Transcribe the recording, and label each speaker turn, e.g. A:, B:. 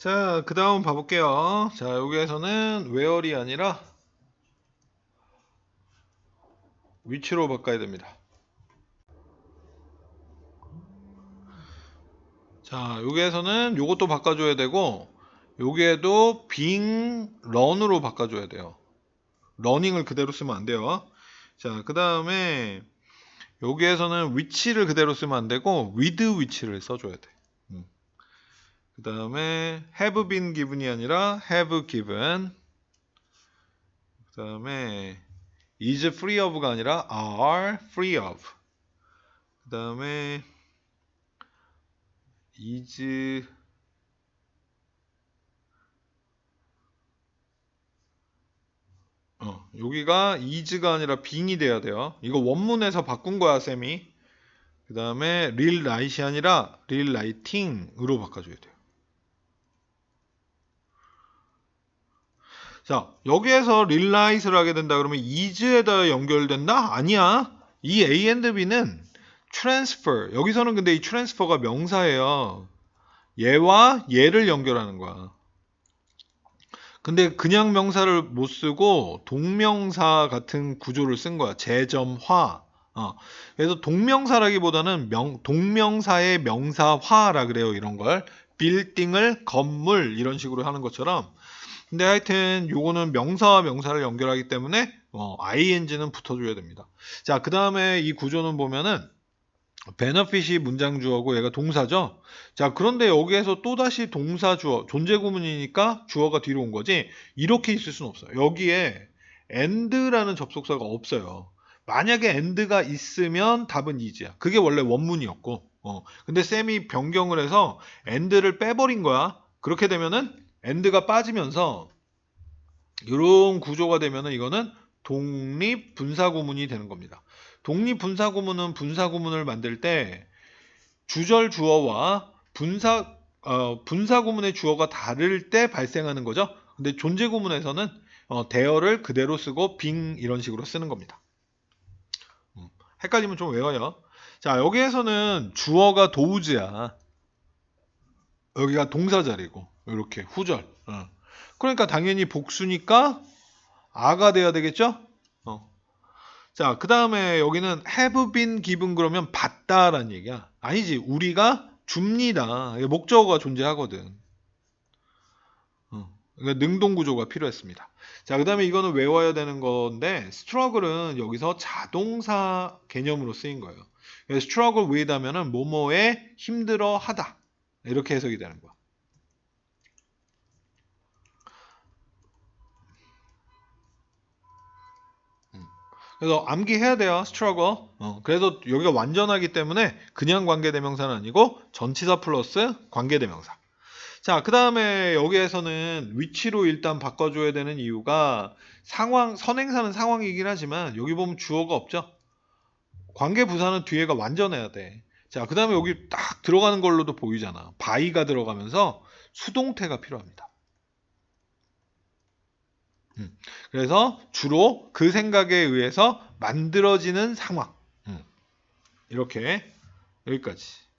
A: 자, 그 다음 봐볼게요. 자, 여기에서는 where이 아니라 위치로 바꿔야 됩니다. 자, 여기에서는 요것도 바꿔줘야 되고, 여기에도 being run으로 바꿔줘야 돼요. 러닝을 그대로 쓰면 안 돼요. 자, 그 다음에 여기에서는 위치를 그대로 쓰면 안 되고 with 위치를 써줘야 돼. 그 다음에 have been given이 아니라 have given. 그 다음에 is free of가 아니라 are free of. 그 다음에 is 어, 여기가 is가 아니라 being이 돼야 돼요. 이거 원문에서 바꾼 거야, 쌤이. 그 다음에 real write이 아니라 real writing으로 바꿔줘야 돼요. 자, 여기에서 realize를 하게 된다 그러면 is에다 연결된다? 아니야. 이 A and B는 transfer. 여기서는 근데 이 transfer가 명사예요. 얘와 얘를 연결하는 거야. 근데 그냥 명사를 못 쓰고 동명사 같은 구조를 쓴 거야. 재점화. 어. 그래서 동명사라기보다는 명, 동명사의 명사화라 그래요. 이런 걸. 빌딩을 건물 이런 식으로 하는 것처럼. 근데 하여튼 요거는 명사와 명사를 연결하기 때문에 어, ing는 붙어줘야 됩니다. 자, 그 다음에 이 구조는 보면은 benefit이 문장 주어고 얘가 동사죠. 자, 그런데 여기에서 또다시 동사 주어, 존재 구문이니까 주어가 뒤로 온 거지. 이렇게 있을 수는 없어요. 여기에 and라는 접속사가 없어요. 만약에 and가 있으면 답은 is야. 그게 원래 원문이었고. 어. 근데 쌤이 변경을 해서 and를 빼버린 거야. 그렇게 되면은 and가 빠지면서 이런 구조가 되면은 이거는 독립 분사 구문이 되는 겁니다. 독립 분사 구문은 분사 구문을 만들 때 주절 주어와 분사 어, 분사 구문의 주어가 다를 때 발생하는 거죠. 근데 존재 구문에서는 어, 대어를 그대로 쓰고 빙 이런 식으로 쓰는 겁니다. 음, 헷갈리면 좀 외워요. 자 여기에서는 주어가 도우즈야. 여기가 동사 자리고 이렇게 후절. 어. 그러니까 당연히 복수니까 아가 돼야 되겠죠? 어. 자, 그 다음에 여기는 have been given 그러면 받다라는 얘기야. 아니지, 우리가 줍니다. 목적어가 존재하거든. 어. 그러니까 능동 구조가 필요했습니다. 자, 그 다음에 이거는 외워야 되는 건데, struggle은 여기서 자동사 개념으로 쓰인 거예요. struggle with 하면은 뭐뭐에 힘들어 하다. 이렇게 해석이 되는 거야. 그래서 암기해야 돼요. struggle. 어, 그래서 여기가 완전하기 때문에 그냥 관계대명사는 아니고 전치사 플러스 관계대명사. 자, 그 다음에 여기에서는 위치로 일단 바꿔줘야 되는 이유가 상황, 선행사는 상황이긴 하지만 여기 보면 주어가 없죠? 관계부사는 뒤에가 완전해야 돼. 자, 그 다음에 여기 딱 들어가는 걸로도 보이잖아. 바이가 들어가면서 수동태가 필요합니다. 음, 그래서 주로 그 생각에 의해서 만들어지는 상황. 음, 이렇게 여기까지.